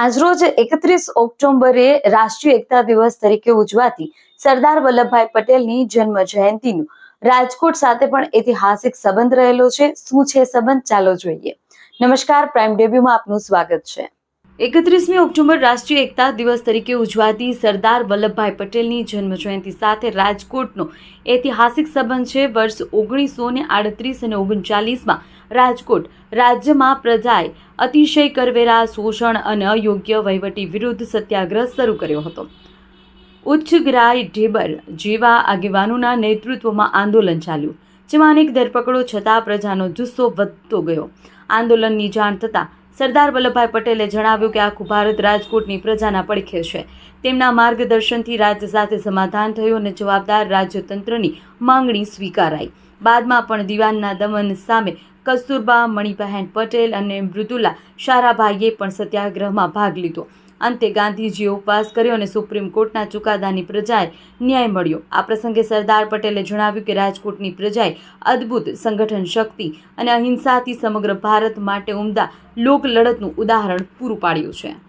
આજરોજ એકત્રીસ ઓક્ટોબરે રાષ્ટ્રીય એકતા દિવસ તરીકે ઉજવાતી સરદાર વલ્લભભાઈ પટેલની જન્મ જયંતિનું રાજકોટ સાથે પણ ઐતિહાસિક સંબંધ રહેલો છે. શું છે સંબંધ? ચાલો જોઈએ. નમસ્કાર, પ્રાઇમ ડેબ્યુમાં આપનું સ્વાગત છે. એકત્રીસમી ઓક્ટોબર રાષ્ટ્રીય એકતા દિવસ તરીકે ઉજવાતી સરદાર વલ્લભભાઈ પટેલની જન્મ જયંતિ સાથે રાજકોટનો ઐતિહાસિક સંબંધ છે. વર્ષ ઓગણીસો ને આડત્રીસ અને ઓગણચાલીસમાં રાજકોટ રાજ્યમાં પ્રજાએ અતિશય કરવેરા, શોષણ અને અયોગ્ય વહીવટી વિરુદ્ધ સત્યાગ્રહ શરૂ કર્યો હતો. ઉચ્ચગ્રાય ઢેબર જેવા આગેવાનોના નેતૃત્વમાં આંદોલન ચાલ્યું, જેમાં અનેક ધરપકડો છતાં પ્રજાનો જુસ્સો વધતો ગયો. આંદોલનની જાણ થતાં સરદાર વલ્લભભાઈ પટેલે જણાવ્યું કે આખું ભારત રાજકોટની પ્રજાના પડખે છે. તેમના માર્ગદર્શનથી રાજ્ય સાથે સમાધાન થયું અને જવાબદાર રાજ્યતંત્રની માંગણી સ્વીકારાઈ. બાદમાં પણ દિવાનના દમન સામે કસ્તુરબા મણિબહેન પટેલ અને મૃદુલા શારાભાઈએ પણ સત્યાગ્રહમાં ભાગ લીધો. અંતે ગાંધીજીએ ઉપવાસ કર્યો અને સુપ્રીમ કોર્ટના ચુકાદાની પ્રજાએ ન્યાય મળ્યો. આ પ્રસંગે સરદાર પટેલે જણાવ્યું કે રાજકોટની પ્રજાએ અદ્ભુત સંગઠન શક્તિ અને અહિંસાથી સમગ્ર ભારત માટે ઉમદા લોક લડતનું ઉદાહરણ પૂરું પાડ્યું છે.